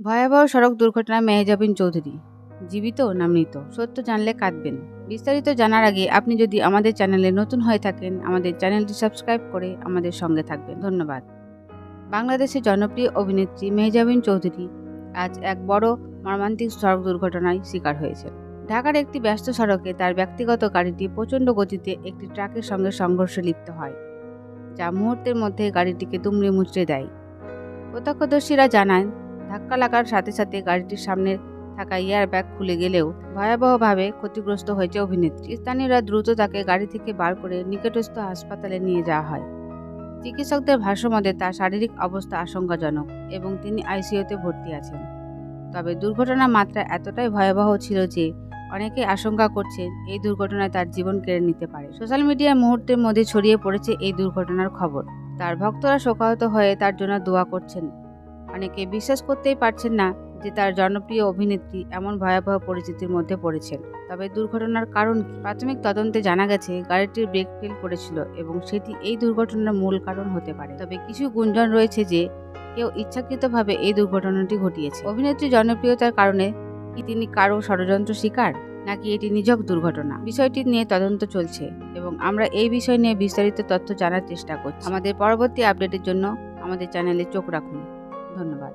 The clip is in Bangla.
ভয়াবহ সড়ক দুর্ঘটনায় মেহজাবিন চৌধুরী, জীবিত না মৃত? সত্য জানলে কাঁদবেন। বিস্তারিত জানার আগে আপনি যদি আমাদের চ্যানেলে নতুন হয়ে থাকেন, আমাদের চ্যানেলটি সাবস্ক্রাইব করে আমাদের সঙ্গে থাকবেন। ধন্যবাদ। বাংলাদেশের জনপ্রিয় অভিনেত্রী মেহজাবিন চৌধুরী আজ এক বড় মর্মান্তিক সড়ক দুর্ঘটনায় শিকার হয়েছে ঢাকার একটি ব্যস্ত সড়কে তার ব্যক্তিগত গাড়িটি প্রচণ্ড গতিতে একটি ট্রাকের সঙ্গে সংঘর্ষে লিপ্ত হয়, যা মুহূর্তের মধ্যে গাড়িটিকে দুমড়ে মুচড়ে দেয়। প্রত্যক্ষদর্শীরা জানান ধাক্কা লাগার সাথে সাথে গাড়িটির সামনে থাকা এয়ার ব্যাগ খুলে গেলেও ভয়াবহভাবে ক্ষতিগ্রস্ত হয়েছে অভিনেত্রী। স্থানীয়রা দ্রুত তাকে গাড়ি থেকে বার করে নিকটস্থ হাসপাতালে নিয়ে যাওয়া হয়। চিকিৎসকদের ভাষ্যমতে তার শারীরিক অবস্থা আশঙ্কাজনক এবং তিনি আইসিইউতে ভর্তি আছেন। তবে দুর্ঘটনার মাত্রা এতটাই ভয়াবহ ছিল যে অনেকে আশঙ্কা করছেন এই দুর্ঘটনায় তার জীবন কেড়ে নিতে পারে। সোশ্যাল মিডিয়ায় মুহূর্তের মধ্যে ছড়িয়ে পড়েছে এই দুর্ঘটনার খবর। তার ভক্তরা শোকাহত হয়ে তার জন্য দোয়া করছেন অনেকে বিশ্বাস করতেই পারছেন না যে তার জনপ্রিয় অভিনেত্রী এমন ভয়াবহ পরিস্থিতির মধ্যে পড়েছেন। তবে দুর্ঘটনার কারণ কি? প্রাথমিক তদন্তে জানা গেছে, গাড়িটির ব্রেক ফেল করেছিল এবং সেটি এই দুর্ঘটনার মূল কারণ হতে পারে। তবে কিছু গুঞ্জন রয়েছে যে কেউ ইচ্ছাকৃতভাবে এই দুর্ঘটনাটি ঘটিয়েছে। অভিনেত্রী জনপ্রিয়তার কারণে কি তিনি কারও ষড়যন্ত্র শিকার, নাকি এটি নিজক দুর্ঘটনা? বিষয়টি নিয়ে তদন্ত চলছে এবং আমরা এই বিষয় নিয়ে বিস্তারিত তথ্য জানার চেষ্টা করছি। আমাদের পরবর্তী আপডেটের জন্য আমাদের চ্যানেলে চোখ রাখুন। ধন্যবাদ।